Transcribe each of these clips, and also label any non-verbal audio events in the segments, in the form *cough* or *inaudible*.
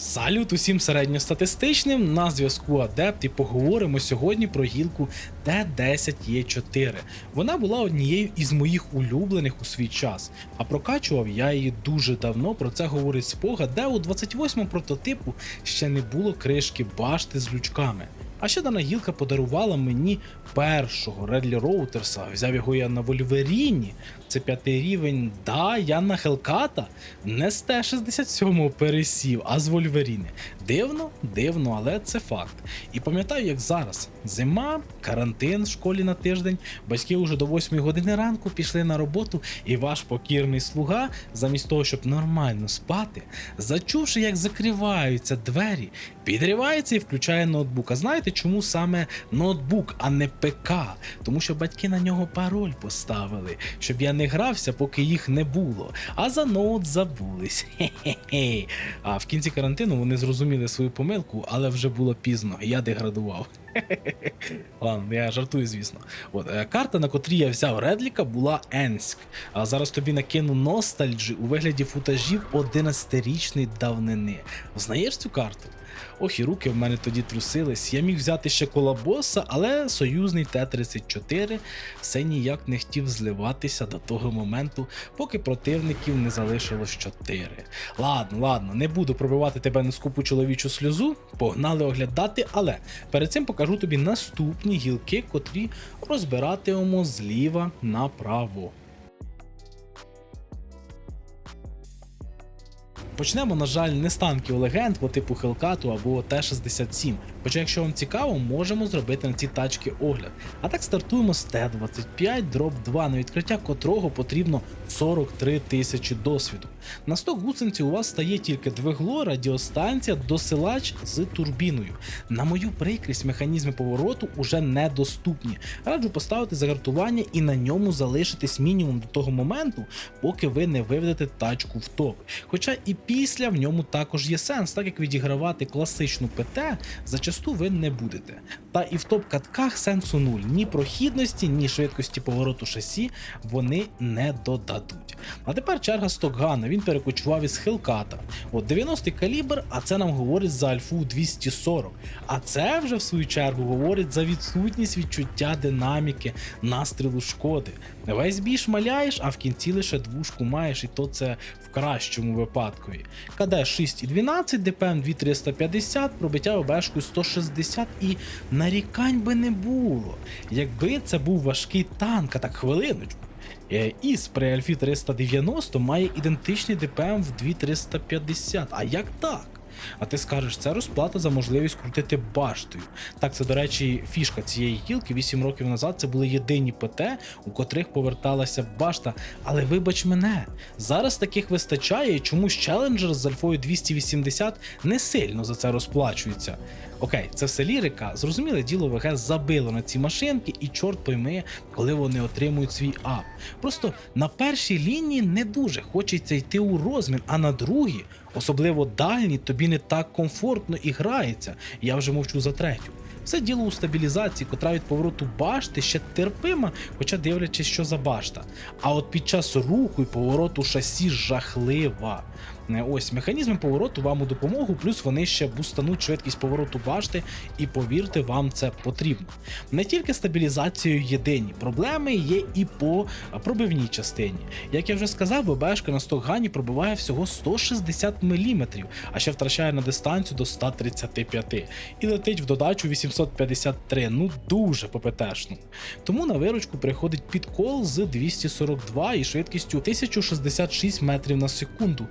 Салют усім середньостатистичним на зв'язку Адепт і поговоримо сьогодні про гілку Т10Е4. Вона була однією із моїх улюблених у свій час, а прокачував я її дуже давно. Про це говорить спогад, де у 28-му прототипу ще не було кришки башти з лючками. А ще дана гілка подарувала мені першого Редлі Роутерса. Взяв його я на Вольверіні. Це п'ятий рівень. Да, я на Хелката не з Т-67 пересів, а з Вольверіни. Дивно, дивно, але це факт. І пам'ятаю, як зараз. Зима, карантин в школі на тиждень, батьки вже до 8 години ранку пішли на роботу, і ваш покірний слуга, замість того, щоб нормально спати, зачувши, як закриваються двері, підривається і включає ноутбук. А знаєте, чому саме ноутбук, а не ПК? Тому що батьки на нього пароль поставили, щоб я не грався, поки їх не було. А за ноут забулись. *laughs* Хе-хе-хе. А в кінці карантину вони зрозуміли свою помилку, але вже було пізно. Я деградував. *laughs* Ладно, я жартую, звісно. От, е, карта, на котрій я взяв Редліка, була Енськ. А зараз тобі накину ностальджі у вигляді футажів 11-річної давнини. Знаєш цю карту? Ох, і руки в мене тоді трусились. Я міг взяти ще колабоса, але союзний Т-34 все ніяк не хотів зливатися до того моменту, поки противників не залишилось 4. Ладно, ладно, не буду пробивати тебе на скупу чоловічу сльозу, погнали оглядати, але перед цим покажу тобі наступні гілки, котрі розбиратимемо зліва направо. Почнемо, на жаль, не з танків легенд по типу Хелкату або Т-67. Хоча, якщо вам цікаво, можемо зробити на ці тачки огляд. А так стартуємо з Т-25 дроп 2, на відкриття котрого потрібно 43 тисячі досвіду. На 100 гусениці у вас стає тільки двигло, радіостанція, досилач з турбіною. На мою прикрість механізми повороту уже недоступні. Раджу поставити загартування і на ньому залишитись мінімум до того моменту, поки ви не виведете тачку в топ. Хоча і після в ньому також є сенс, так як відігравати класичну ПТ зачасту ви не будете. Та і в топ-катках сенсу нуль. Ні прохідності, ні швидкості повороту шасі вони не додадуть. А тепер черга Стокгана. Він перекочував із Хелката. От 90-й калібр, а це нам говорить за альфу 240. А це вже в свою чергу говорить за відсутність відчуття динаміки, настрілу шкоди. Весь бій шмаляєш, а в кінці лише двушку маєш, і то це в кращому випадку. КД 6,12, ДПМ 2350, пробиття обешкою 160 і нарікань би не було. Якби це був важкий танк, а так хвилиночку. Е, Іс при Альфі 390 має ідентичний ДПМ в 2350. А як так? А ти скажеш, це розплата за можливість крутити баштою. Так, це, до речі, фішка цієї гілки 8 років назад це були єдині ПТ, у котрих поверталася башта. Але вибач мене, зараз таких вистачає, чомусь челенджер з альфою 280 не сильно за це розплачується. Окей, це все лірика. Зрозуміле діло, ВГ забило на ці машинки, і чорт пойми, коли вони отримують свій ап. Просто на першій лінії не дуже хочеться йти у розмін, а на другій, особливо дальні тобі не так комфортно і грається. Я вже мовчу за третю. Все діло у стабілізації, котра від повороту башти ще терпима, хоча дивлячись, що за башта. А от під час руху і повороту шасі жахлива. Ось механізми повороту вам у допомогу, плюс вони ще бустануть швидкість повороту башти, і повірте, вам це потрібно. Не тільки стабілізацією єдині, проблеми є і по пробивній частині. Як я вже сказав, ББшка на стокгані пробиває всього 160 мм, а ще втрачає на дистанцію до 135 і летить в додачу 853, ну дуже по-ПТшну. Тому на виручку приходить підкол з 242 і швидкістю 1066 метрів на секунду.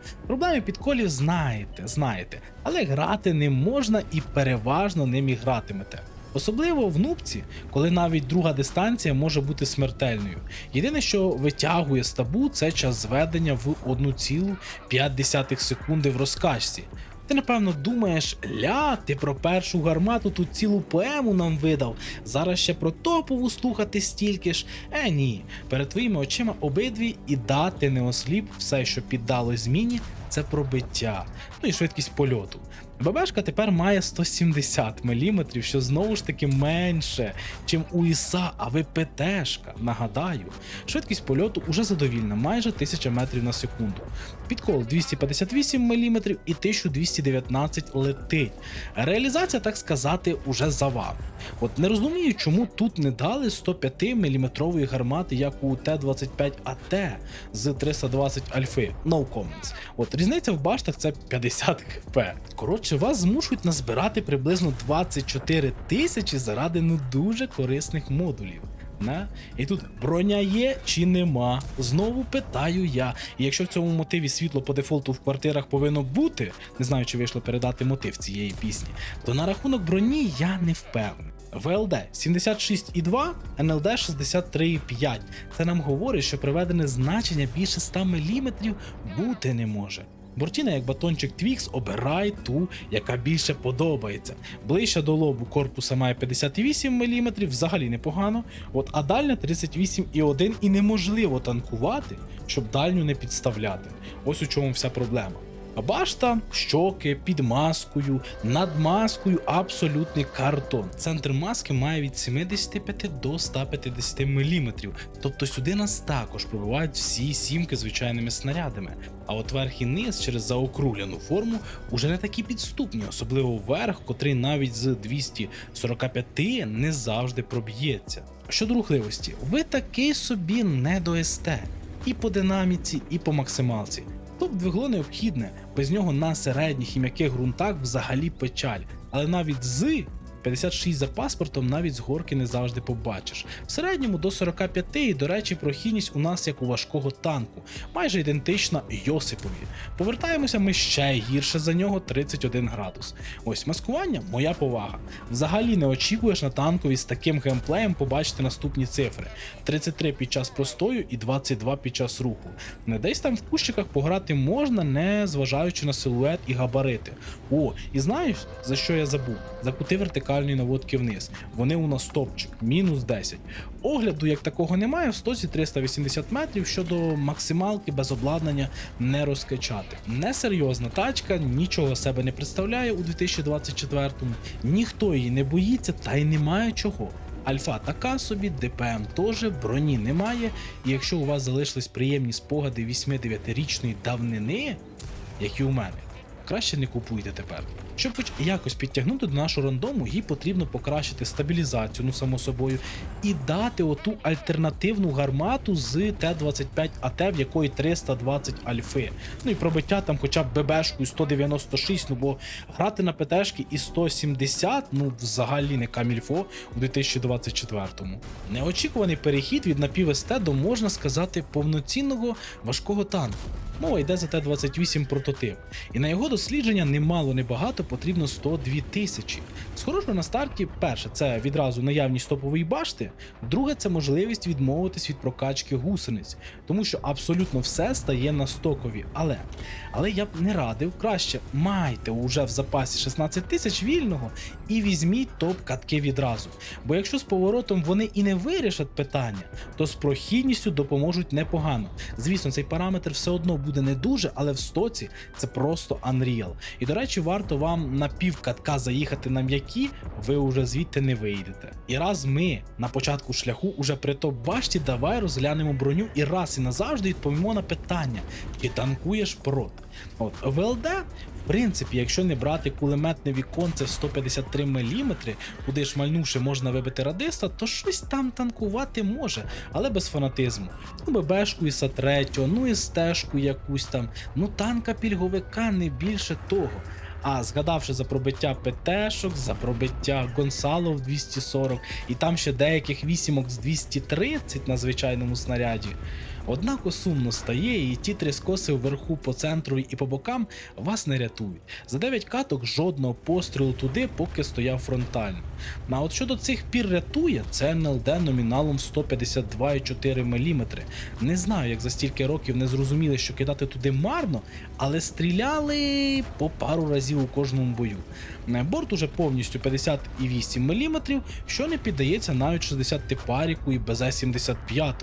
Проблеми підколів знаєте, знаєте, але грати ним можна і переважно ним і гратимете. Особливо в нубці, коли навіть друга дистанція може бути смертельною. Єдине, що витягує з табу, це час зведення в 1,5 секунди в розкачці. Ти напевно думаєш, ля, ти про першу гармату тут цілу поему нам видав. Зараз ще про топову слухати стільки ж. Е, ні, перед твоїми очима обидві і да, ти не осліп, все, що піддалось зміні, це пробиття, ну і швидкість польоту. ББшка тепер має 170 мм, що знову ж таки менше, чим у ІСА, а ви ПТшка. Нагадаю, швидкість польоту уже задовільна, майже 1000 метрів на секунду. Підкол 258 мм і 1219 летить. Реалізація, так сказати, уже за вами. От не розумію, чому тут не дали 105 мм гармати, як у Т-25 АТ з 320 альфи. No comments. От різниця в баштах це 50 хп. Коротше, вас змушують назбирати приблизно 24 тисячі заради ну дуже корисних модулів. На? І тут броня є чи нема? Знову питаю я. І якщо в цьому мотиві світло по дефолту в квартирах повинно бути, не знаю, чи вийшло передати мотив цієї пісні, то на рахунок броні я не впевнений. ВЛД 76,2, НЛД 63,5. Це нам говорить, що приведене значення більше 100 мм бути не може. Бортіна, як батончик Twix, обирай ту, яка більше подобається. Ближче до лобу корпуса має 58 мм, взагалі непогано. От, а дальня 38,1 і неможливо танкувати, щоб дальню не підставляти. Ось у чому вся проблема. Башта, щоки, під маскою, над маскою абсолютний картон. Центр маски має від 75 до 150 мм. Тобто сюди нас також пробивають всі сімки звичайними снарядами. А от верх і низ через заокруглену форму уже не такі підступні, особливо верх, котрий навіть з 245 не завжди проб'ється. Щодо рухливості, ви такий собі не до СТ. І по динаміці, і по максималці. Топ двигло необхідне, без нього на середніх і м'яких ґрунтах взагалі печаль. Але навіть з 56 за паспортом навіть з горки не завжди побачиш. В середньому до 45 і, до речі, прохідність у нас як у важкого танку, майже ідентична Йосипові. Повертаємося ми ще гірше за нього 31 градус. Ось маскування моя повага. Взагалі не очікуєш на танкові з таким геймплеєм побачити наступні цифри: 33 під час простою і 22 під час руху. Не десь там в кущиках пограти можна, не зважаючи на силует і габарити. О, і знаєш, за що я забув? За кути вертикальної наводки вниз. Вони у нас топчик, мінус 10. Огляду як такого немає, в стоці 380 метрів щодо максималки без обладнання не розкачати. Несерйозна тачка, нічого себе не представляє у 2024-му, ніхто її не боїться та й немає чого. Альфа така собі, ДПМ теж, броні немає. І якщо у вас залишились приємні спогади 8-9-річної давнини, як і у мене, краще не купуйте тепер. Щоб хоч якось підтягнути до нашого рандому, їй потрібно покращити стабілізацію, ну само собою, і дати оту альтернативну гармату з Т-25 АТ, в якої 320 альфи. Ну і пробиття там хоча б ББшкою 196, ну бо грати на ПТшки і 170, ну взагалі не камільфо у 2024-му. Неочікуваний перехід від напів СТ до, можна сказати, повноцінного важкого танку. Мова йде за Т-28 прототип, і на його дослідження немало небагато потрібно 102 тисячі. З на старті, перше, це відразу наявність топової башти, друге це можливість відмовитись від прокачки гусениць, тому що абсолютно все стає на стокові. Але але я б не радив, краще майте уже в запасі 16 тисяч вільного і візьміть топ-катки відразу. Бо якщо з поворотом вони і не вирішать питання, то з прохідністю допоможуть непогано. Звісно, цей параметр все одно буде не дуже, але в стоці це просто Unreal. І до речі, варто вам на пів катка заїхати на м'які, ви вже звідти не вийдете. І раз ми на початку шляху уже при топ башті, давай розглянемо броню і раз і назавжди відповімо на питання, чи танкуєш прот. От ВЛД, в принципі, якщо не брати кулеметне віконце в 153 мм, куди шмальнувши можна вибити радиста, то щось там танкувати може, але без фанатизму. Ну, ББшку і Са-3, ну і стежку якусь там, ну танка пільговика не більше того. А згадавши за пробиття ПТшок, за пробиття Гонсало в 240, і там ще деяких вісімок з 230 на звичайному снаряді. Однако сумно стає, і ті три скоси вверху по центру і по бокам вас не рятують. За 9 каток жодного пострілу туди, поки стояв фронтально. А от щодо цих пір рятує, це НЛД номіналом 152,4 мм. Не знаю, як за стільки років не зрозуміли, що кидати туди марно, але стріляли по пару разів у кожному бою. Е, Борт уже повністю 58 мм, що не піддається навіть 60 типаріку і БЗ-75.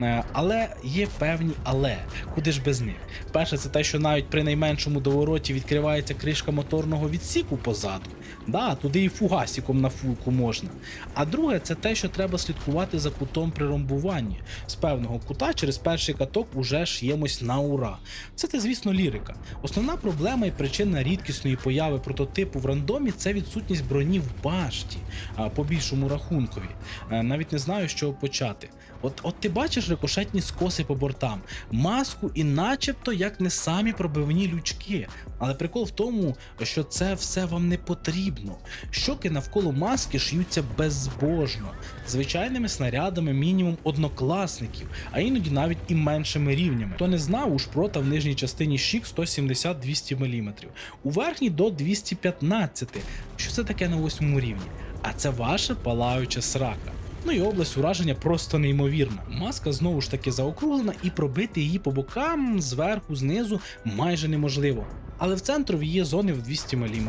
Е, Але є певні але, куди ж без них. Перше, це те, що навіть при найменшому довороті відкривається кришка моторного відсіку позаду. Да, туди і фугасіком на фулку можна. А друге, це те, що треба слідкувати за кутом при ромбуванні. З певного кута через перший каток уже ж ємось на ура. Це це, звісно, лірика. Основна проблема і причина рідкісної появи прототипу в рандомі це відсутність броні в башті по більшому рахункові. Е, Навіть не знаю, з чого почати. От, от ти бачиш рикошетні скоси по бортам, маску і начебто як не самі пробивні лючки. Але прикол в тому, що це все вам не потрібно. Щоки навколо маски шиються безбожно, звичайними снарядами мінімум однокласників, а іноді навіть і меншими рівнями. Хто не знав, у шпрота в нижній частині щік 170-200 мм, у верхній до 215. Що це таке на восьмому рівні? А це ваша палаюча срака. Ну і область ураження просто неймовірна. Маска знову ж таки заокруглена, і пробити її по бокам, зверху, знизу майже неможливо. Але в центрові є зони в 200 мм.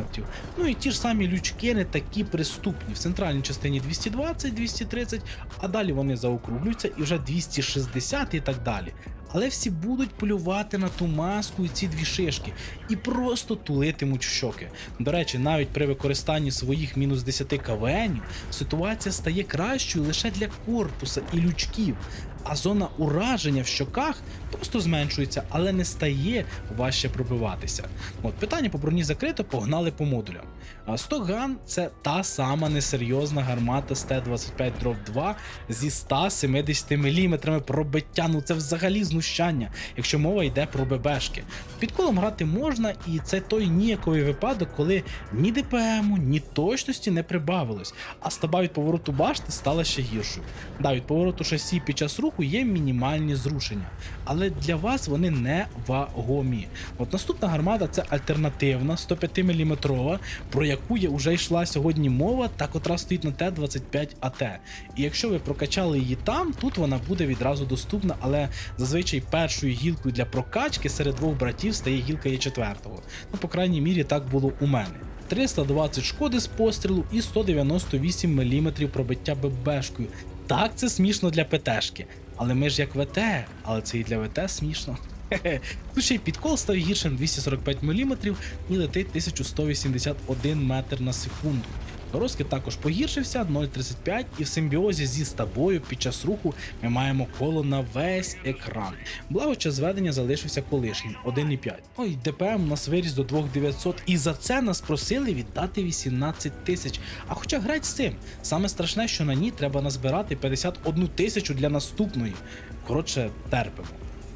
Ну і ті ж самі лючки не такі приступні. В центральній частині 220-230, а далі вони заокруглюються і вже 260 і так далі. Але всі будуть полювати на ту маску і ці дві шишки і просто тулитимуть в щоки. До речі, навіть при використанні своїх мінус 10 КВНів ситуація стає кращою лише для корпуса і лючків, а зона ураження в щоках просто зменшується, але не стає важче пробиватися. От питання по броні закрито, погнали по модулям. Стоган це та сама несерйозна гармата з Т-25 2 зі 170 мм пробиття. Ну це взагалі знущання, якщо мова йде про ББшки. Під колом грати можна, і це той ніяковий випадок, коли ні ДПМу, ні точності не прибавилось, а стаба від повороту башти стала ще гіршою. Да, від повороту шасі під час руху є мінімальні зрушення, але для вас вони не вагомі. От наступна гармата це альтернативна 105 мм, про яку я вже йшла сьогодні мова, та котра стоїть на Т-25 АТ. І якщо ви прокачали її там, тут вона буде відразу доступна, але зазвичай першою гілкою для прокачки серед двох братів стає гілка є четвертого. Ну, по крайній мірі, так було у мене. 320 шкоди з пострілу і 198 мм пробиття ББшкою. Так, це смішно для ПТшки. Але ми ж як ВТ, але це і для ВТ смішно. Тут ще й підкол став гіршим 245 мм і летить 1181 метр на секунду. Розкид також погіршився 0,35 і в симбіозі зі стабою під час руху ми маємо коло на весь екран. Благо час зведення залишився колишнім 1,5. Ой, ДПМ у нас виріс до 2900 і за це нас просили віддати 18 тисяч. А хоча грать з цим, саме страшне, що на ній треба назбирати 51 тисячу для наступної. Коротше, терпимо.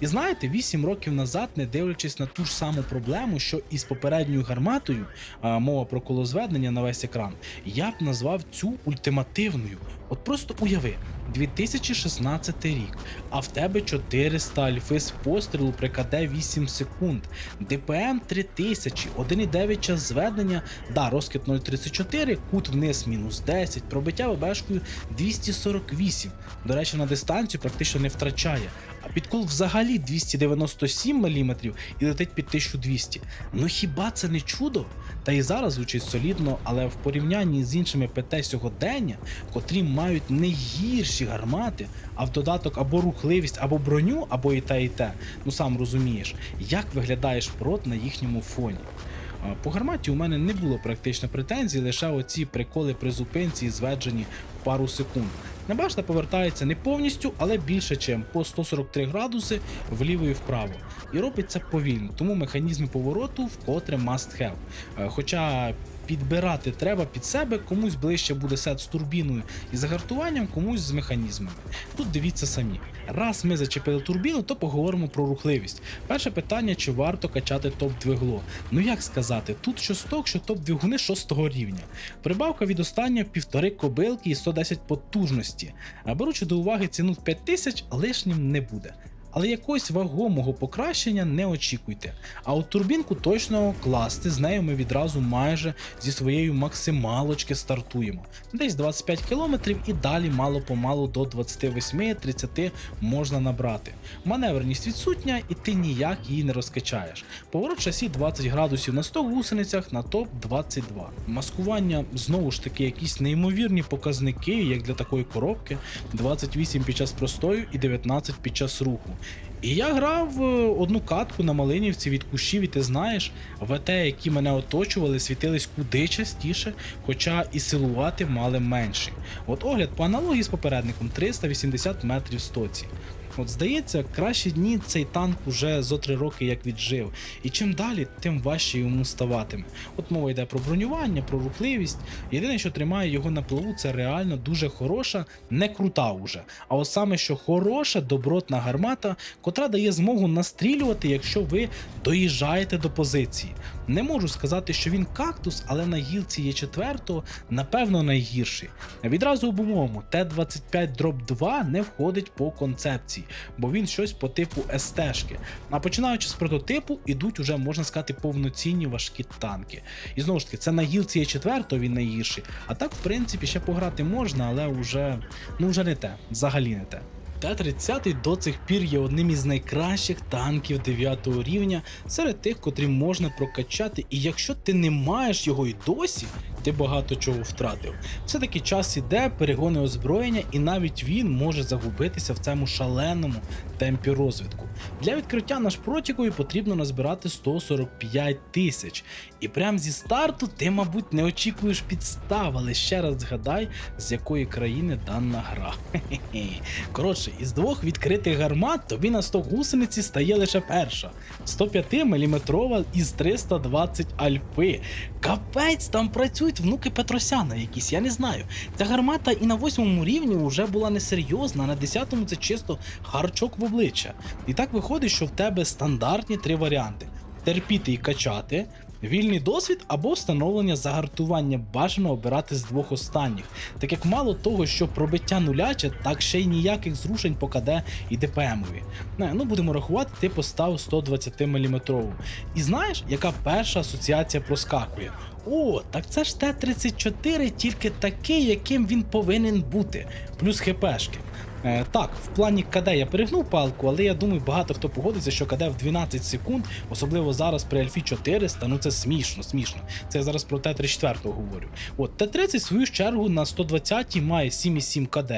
І знаєте, 8 років назад, не дивлячись на ту ж саму проблему, що і з попередньою гарматою, а, мова про колозведення на весь екран, я б назвав цю ультимативною. От просто уяви, 2016 рік, а в тебе 400 альфи з пострілу при КД 8 секунд, ДПМ 3000, 1,9 час зведення, да, розкид 0,34, кут вниз мінус 10, пробиття ВБшкою 248. До речі, на дистанцію практично не втрачає. А підкол взагалі 297 мм і летить під 1200. Ну хіба це не чудо? Та і зараз звучить солідно, але в порівнянні з іншими ПТ сьогодення, котрі мають не гірші гармати, а в додаток або рухливість, або броню, або і те, і те. Ну сам розумієш, як виглядає шпрот на їхньому фоні. По гарматі у мене не було практично претензій, лише оці приколи при зупинці і зведені в пару секунд. На башта повертається не повністю, але більше, чим по 143 градуси вліво і вправо. І робить це повільно, тому механізми повороту вкотре must have. Е, Хоча підбирати треба під себе, комусь ближче буде сет з турбіною і загартуванням, комусь з механізмами. Тут дивіться самі. Раз ми зачепили турбіну, то поговоримо про рухливість. Перше питання, чи варто качати топ-двигло. Ну як сказати, тут що сток, що топ-двигуни 6 рівня. Прибавка від останнього півтори кобилки і 110 потужності. А беручи до уваги ціну в 5000, лишнім не буде. Але якогось вагомого покращення не очікуйте. А от турбінку точно класти, з нею ми відразу майже зі своєю максималочки стартуємо. Десь 25 км і далі мало-помалу до 28-30 можна набрати. Маневреність відсутня, і ти ніяк її не розкачаєш. Поворот шасі 20 градусів на 100 гусеницях на топ 22. Маскування знову ж таки якісь неймовірні показники, як для такої коробки: 28 під час простою і 19 під час руху. І я грав е, одну катку на Малинівці від кущів, і ти знаєш, ВТ, які мене оточували, світились куди частіше, хоча і силувати мали менші. От огляд по аналогії з попередником 380 метрів стоці. От здається, кращі дні цей танк уже зо три роки як віджив, і чим далі, тим важче йому ставатиме. От мова йде про бронювання, про рухливість. Єдине, що тримає його на плаву, це реально дуже хороша, не крута уже. А от саме що хороша, добротна гармата, котра дає змогу настрілювати, якщо ви доїжджаєте до позиції. Не можу сказати, що він кактус, але на гілці є четвертого, напевно, найгірший. Відразу обумовимо, Т-25 дроп 2 не входить по концепції, бо він щось по типу СТ-шки. А починаючи з прототипу, ідуть уже, можна сказати, повноцінні важкі танки. І знову ж таки, це на гілці є четвертого, він найгірший. А так, в принципі, ще пограти можна, але вже, ну, вже не те, взагалі не те. Т-30 до цих пір є одним із найкращих танків 9 рівня серед тих, котрі можна прокачати, і якщо ти не маєш його і досі, ти багато чого втратив. Все-таки час іде, перегони озброєння, і навіть він може загубитися в цьому шаленому темпі розвитку. Для відкриття на шпротікові потрібно назбирати 145 тисяч. І прямо зі старту ти, мабуть, не очікуєш підстав, але ще раз згадай, з якої країни дана гра. Коротше, із двох відкритих гармат тобі на 100 гусениці стає лише перша. 105 мм із 320 альфи. Капець, там працюють внуки Петросяна якісь, я не знаю. Ця гармата і на восьмому рівні вже була несерйозна, а на 10-му це чисто харчок в обличчя. І так виходить, що в тебе стандартні три варіанти: терпіти і качати. Вільний досвід або встановлення загартування бажано обирати з двох останніх, так як мало того, що пробиття нуляче, так ще й ніяких зрушень по КД і ДПМові. Не, ну будемо рахувати, ти поставив 120 мм. І знаєш, яка перша асоціація проскакує? О, так це ж Т-34, тільки такий, яким він повинен бути, плюс хпшки. Е, так, в плані КД я перегнув палку, але я думаю, багато хто погодиться, що КД в 12 секунд, особливо зараз при Альфі 400, ну це смішно, смішно. Це я зараз про Т-34 говорю. От Т-30 в свою чергу на 120 має 7,7 КД,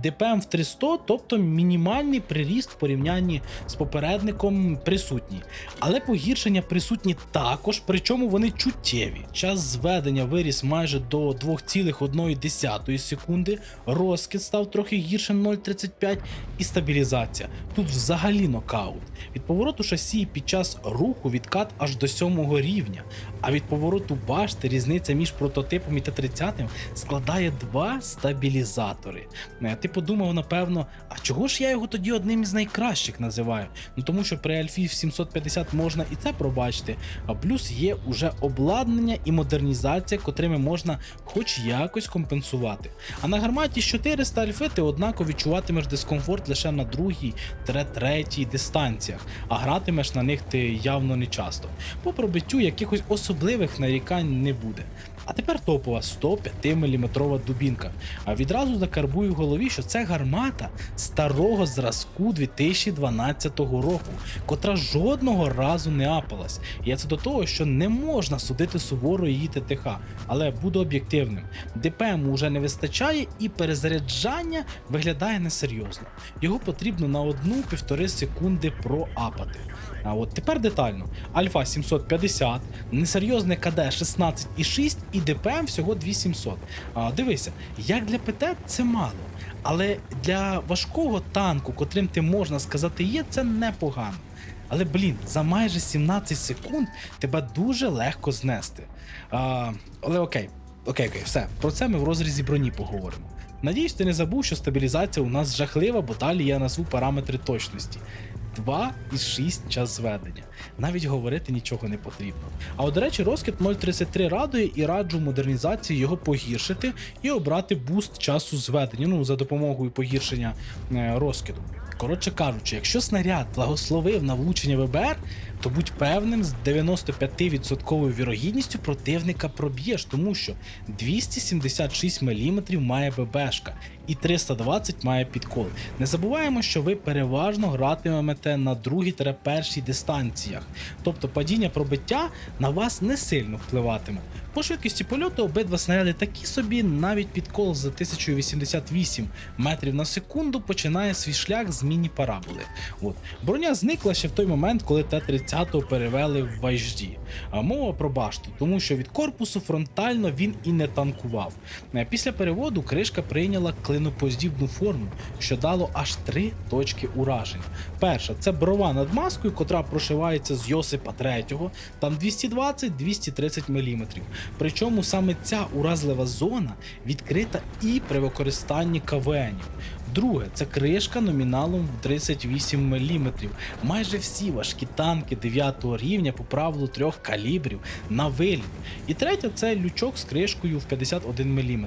ДПМ в 300, тобто мінімальний приріст в порівнянні з попередником присутній. Але погіршення присутні також, причому вони чуттєві. Час зведення виріс майже до 2,1 секунди, розкид став трохи гірше 0,35 і стабілізація. Тут взагалі нокаут. Від повороту шасі під час руху відкат аж до 7 рівня, а від повороту башти різниця між прототипом і Т-30 складає два стабілізатори. Ти подумав, напевно, а чого ж я його тоді одним із найкращих називаю? Ну тому що при Альфі 750 можна і це пробачити, а плюс є уже обладнання і модернізація, котрими можна хоч якось компенсувати. А на гарматі 400 альфи ти однаково відчуватимеш дискомфорт лише на другій третій дистанціях, а гратимеш на них ти явно не часто. По пробиттю якихось особливих нарікань не буде. А тепер топова 105 мм дубінка. А відразу закарбую в голові, що це гармата старого зразку 2012 року, котра жодного разу не апалась. І це до того, що не можна судити суворо її ТТХ, але буду об'єктивним. ДПМ уже не вистачає і перезаряджання виглядає несерйозно. Його потрібно на 1-1,5 секунди проапати. А от тепер детально. Альфа 750, несерйозне КД 16,6 і ДПМ всього 2700. А, дивися, як для ПТ це мало. Але для важкого танку, котрим ти можна сказати є, це непогано. Але блін, за майже 17 секунд тебе дуже легко знести. А, але окей, окей, окей, все. Про це ми в розрізі броні поговоримо. Надіюсь, ти не забув, що стабілізація у нас жахлива, бо далі я назву параметри точності. 2 із 6 час зведення. Навіть говорити нічого не потрібно. А от, до речі, розкид 0.33 радує і раджу модернізації його погіршити і обрати буст часу зведення, ну за допомогою погіршення е, розкиду. Коротше кажучи, якщо снаряд благословив на влучення ВБР, то будь певним, з 95% вірогідністю противника проб'єш, тому що 276 мм має ББшка і 320 має підкол. Не забуваємо, що ви переважно гратимете на другій та першій дистанціях, тобто падіння пробиття на вас не сильно впливатиме. По швидкості польоту обидва снаряди такі собі, навіть підкол з 1088 метрів на секунду починає свій шлях з міні-параболи. От. Броня зникла ще в той момент, коли Т-30 перевели в HD. А мова про башту, тому що від корпусу фронтально він і не танкував. Е, Після переводу кришка прийняла клиноподібну форму, що дало аж три точки ураження. Перша це брова над маскою, котра прошивається з Йосипа III, там 220-230 мм. Причому саме ця уразлива зона відкрита і при використанні КВНів. Друге, це кришка номіналом в 38 мм. Майже всі важкі танки 9 рівня по правилу трьох калібрів на виліт. І третє це лючок з кришкою в 51 мм.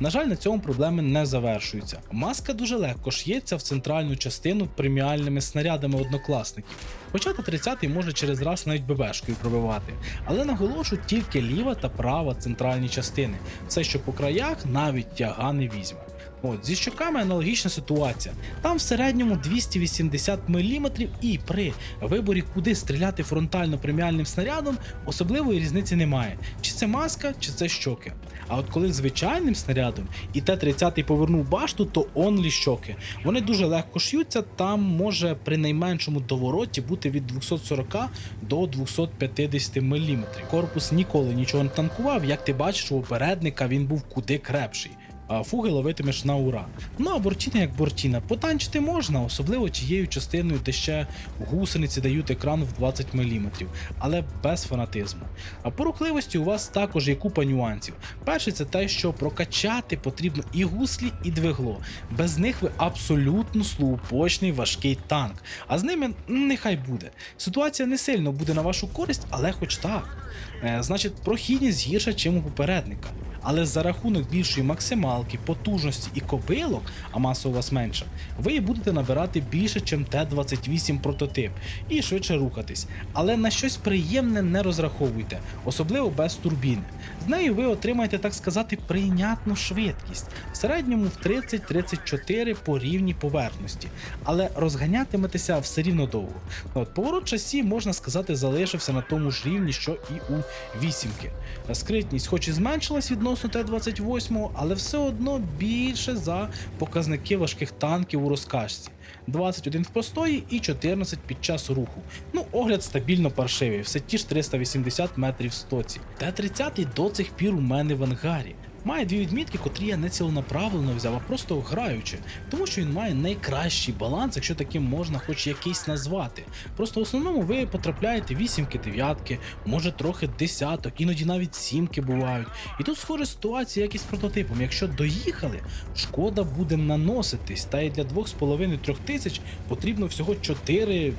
На жаль, на цьому проблеми не завершуються. Маска дуже легко ш'ється в центральну частину преміальними снарядами однокласників. Хоча та 30 може через раз навіть ББшкою пробивати, але наголошу тільки ліва та права центральні частини. Все, що по краях, навіть тяга не візьме. От, зі щоками аналогічна ситуація. Там в середньому 280 мм і при виборі, куди стріляти фронтально преміальним снарядом, особливої різниці немає. Чи це маска, чи це щоки. А от коли звичайним снарядом і Т-30 повернув башту, то онлі щоки. Вони дуже легко ш'ються, там може при найменшому довороті бути від 240 до 250 мм. Корпус ніколи нічого не танкував, як ти бачиш, у попередника він був куди крепший. Фуги ловитимеш на ура. Ну а борчина як борчина, потанчити можна, особливо тією частиною, де ще гусениці дають екран в 20 мм, але без фанатизму. А по рухливості у вас також є купа нюансів. Перший це те, що прокачати потрібно і гуслі, і двигло. Без них ви абсолютно слоупочний важкий танк. А з ними нехай буде. Ситуація не сильно буде на вашу користь, але хоч так. Е, значить, прохідність гірша, чим у попередника. Але за рахунок більшої максималки, потужності і копилок, а маса у вас менша, ви будете набирати більше, ніж Т-28 прототип і швидше рухатись. Але на щось приємне не розраховуйте, особливо без турбіни. З нею ви отримаєте, так сказати, прийнятну швидкість в середньому в 30-34 по рівній поверхності, але розганятиметеся все рівно довго. От поворот часі, можна сказати, залишився на тому ж рівні, що і у вісімки. Скритність, хоч і зменшилась відносно Т-28, але все одно більше за показники важких танків у розкажці. 21 в простої і 14 під час руху. Ну, огляд стабільно паршивий, все ті ж 380 метрів стоці. Т-30 до цих пір у мене в ангарі. Має дві відмітки, котрі я не цілонаправлено взяв, а просто граючи, тому що він має найкращий баланс, якщо таким можна хоч якийсь назвати. Просто в основному ви потрапляєте вісімки, дев'ятки, може трохи десяток, іноді навіть сімки бувають. І тут схожа ситуація, як і прототипом. Якщо доїхали, шкода буде наноситись, та й для 2,5-3 тисяч потрібно всього 4-5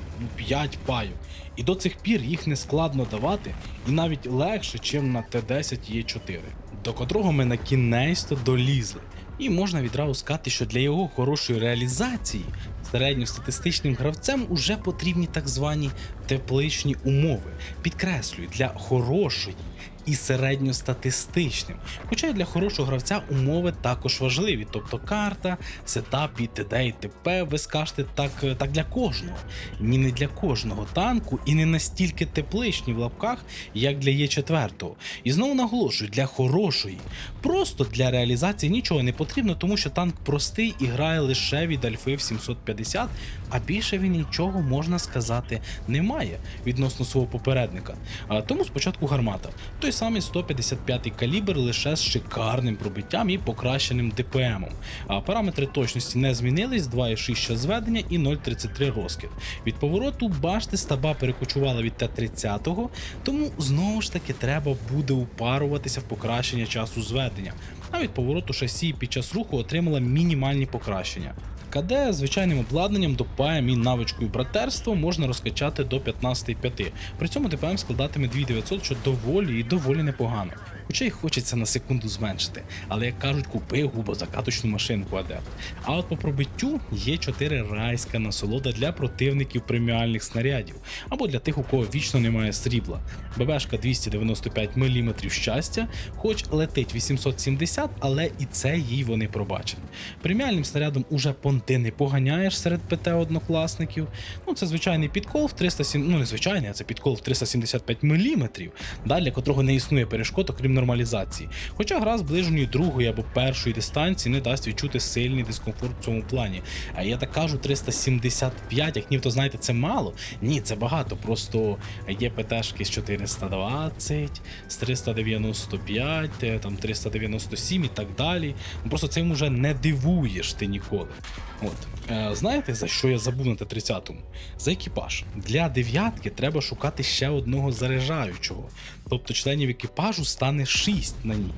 пайок. І до цих пір їх не складно давати, і навіть легше, чим на Т10 Є4 до котрого ми на кінець долізли. І можна відразу сказати, що для його хорошої реалізації середньостатистичним гравцем уже потрібні так звані тепличні умови. Підкреслюю, для хорошої і середньостатистичним. Хоча й для хорошого гравця умови також важливі, тобто карта, сетап і т.д. і т.п. ви скажете так, так для кожного. Ні, не для кожного танку і не настільки тепличні в лапках, як для Є4. І знову наголошую, для хорошої. Просто для реалізації нічого не потрібно, тому що танк простий і грає лише від альфи в 750, а більше він нічого можна сказати не має відносно свого попередника. Тому спочатку гармата. Той самий 155 калібр лише з шикарним пробиттям і покращеним ДПМом. А параметри точності не змінились: 2,6 час зведення і 0,33 розкид. Від повороту башти стаба перекочувала від Т-30, тому знову ж таки треба буде упаруватися в покращення часу зведення. А від повороту шасі під час руху отримала мінімальні покращення. КД звичайним обладнанням допаєм і навичкою братерства можна розкачати до 15,5. При цьому ДПМ складатиме 2900, що доволі і доволі непогано. Хоча й хочеться на секунду зменшити. Але як кажуть, купи губозакаточну машинку адепт. А от по пробиттю є 4 райська насолода для противників преміальних снарядів або для тих, у кого вічно немає срібла. ББшка 295 мм щастя, хоч летить 870, але і це їй вони пробачать. Преміальним снарядом уже понти не поганяєш серед ПТ однокласників. Ну це звичайний підкол в 307, ну не звичайний, а це підкол в 375 мм, да, для котрого не існує перешкод, окрім нормалізації. Хоча гра з ближньої другої або першої дистанції не дасть відчути сильний дискомфорт в цьому плані. А я так кажу, 375, як нібито знаєте, це мало. Ні, це багато. Просто є ПТшки з 420, з 395, е, там 397 і так далі. Ну, Просто цим уже не дивуєш ти ніколи. От. Е, знаєте, за що я забув на Т-30? За екіпаж. Для дев'ятки треба шукати ще одного заряджаючого. Тобто членів екіпажу стане 6 на ній.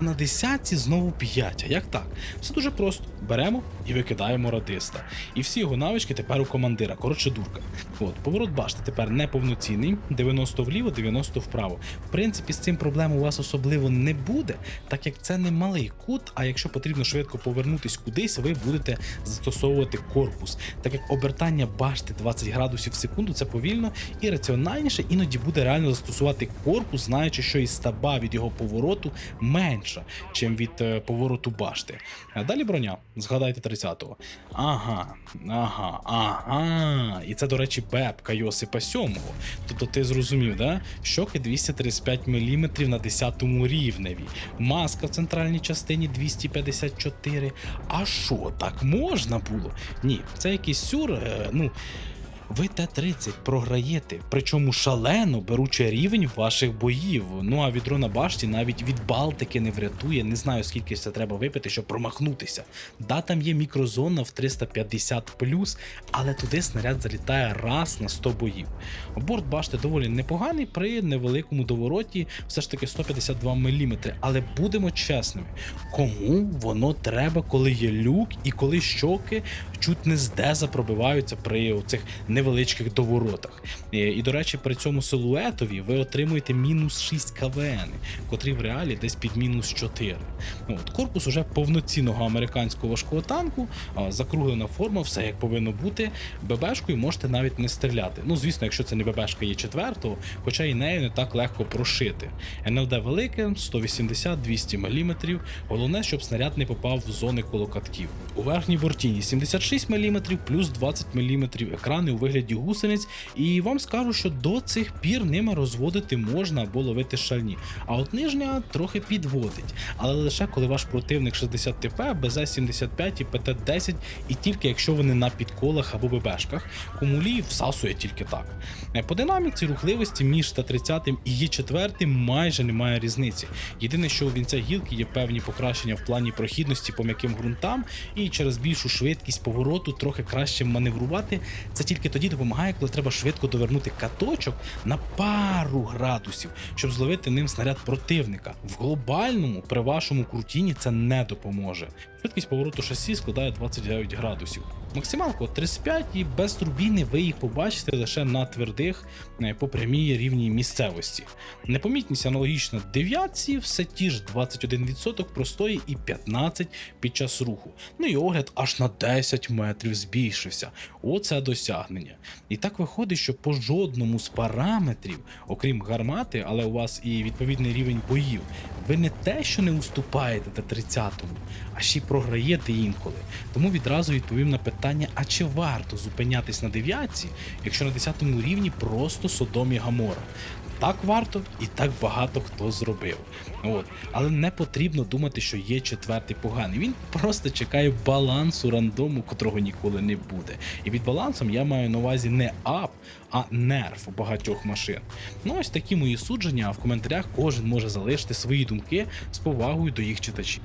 А на десятці знову 5. А як так? Все дуже просто. Беремо і викидаємо радиста. І всі його навички тепер у командира. Коротше, дурка. От, поворот башти тепер неповноцінний, 90 вліво, 90 вправо. В принципі, з цим проблем у вас особливо не буде, так як це не малий кут, а якщо потрібно швидко повернутись кудись, ви будете застосовувати корпус. Так як обертання башти 20 градусів в секунду це повільно і раціональніше, іноді буде реально застосувати корпус, знаючи, що і стаба від його повороту менша, чим від е, повороту башти. А далі броня. Згадайте 30-го. Ага, ага, ага. І це, до речі, бепка Йосипа 7. Тобто ти зрозумів, да? Щоки 235 мм на 10 рівневі. Маска в центральній частині 254. А що, так можна було? Ні, це якийсь сюр. е, ну. Ви Т-30 програєте, причому шалено беручи рівень ваших боїв. Ну а відро на башті навіть від Балтики не врятує. Не знаю скільки це треба випити, щоб промахнутися. Да, там є мікрозона в 350 але туди снаряд залітає раз на 100 боїв. Борт башти доволі непоганий при невеликому довороті, все ж таки 152 мм. Але будемо чесними, кому воно треба, коли є люк і коли щоки чуть не з деза пробиваються при оцих невеличких доворотах. Е, І, до речі, при цьому силуетові ви отримуєте мінус 6 КВН, котрі в реалі десь під мінус 4. Ну, От, корпус уже повноцінного американського важкого танку, закруглена форма, все як повинно бути. ББшкою можете навіть не стріляти. Ну, звісно, якщо це не ББшка є четвертого, хоча і нею не так легко прошити. НЛД велике, 180-200 мм. Головне, щоб снаряд не попав в зони колокатків. У верхній бортіні 76 мм плюс 20 мм екрани у вигляді гусениць, і вам скажу, що до цих пір ними розводити можна або ловити шальні. А от нижня трохи підводить, але лише коли ваш противник 60 ТП, БЗ-75 і ПТ-10, і тільки якщо вони на підколах або ББшках, кумулі всасує тільки так. Е, По динаміці рухливості між Т-30 і Є4 майже немає різниці. Єдине, що у вінця гілки є певні покращення в плані прохідності по м'яким ґрунтам, і через більшу швидкість повороту трохи краще маневрувати. Це тільки тоді допомагає, коли треба швидко довернути каточок на пару градусів, щоб зловити ним снаряд противника. В глобальному при вашому крутіні це не допоможе. Швидкість повороту шасі складає 29 градусів. Максималку 35 і без турбіни ви їх побачите лише на твердих е, по прямій рівній місцевості. Непомітність аналогічна дев'ятці, все ті ж 21% простої і 15% під час руху. Ну і огляд аж на 10 метрів збільшився. Оце досягнення. І так виходить, що по жодному з параметрів, окрім гармати, але у вас і відповідний рівень боїв, ви не те, що не уступаєте та 30-му, а ще й програєте інколи. Тому відразу відповім на питання: а чи варто зупинятись на дев'ятці, якщо на 10 рівні просто Содом і Гамора? Так варто і так багато хто зробив. От. Але не потрібно думати, що є четвертий поганий. Він просто чекає балансу рандому, котрого ніколи не буде. І під балансом я маю на увазі не ап, а нерв у багатьох машин. Ну ось такі мої судження, а в коментарях кожен може залишити свої думки з повагою до їх читачів.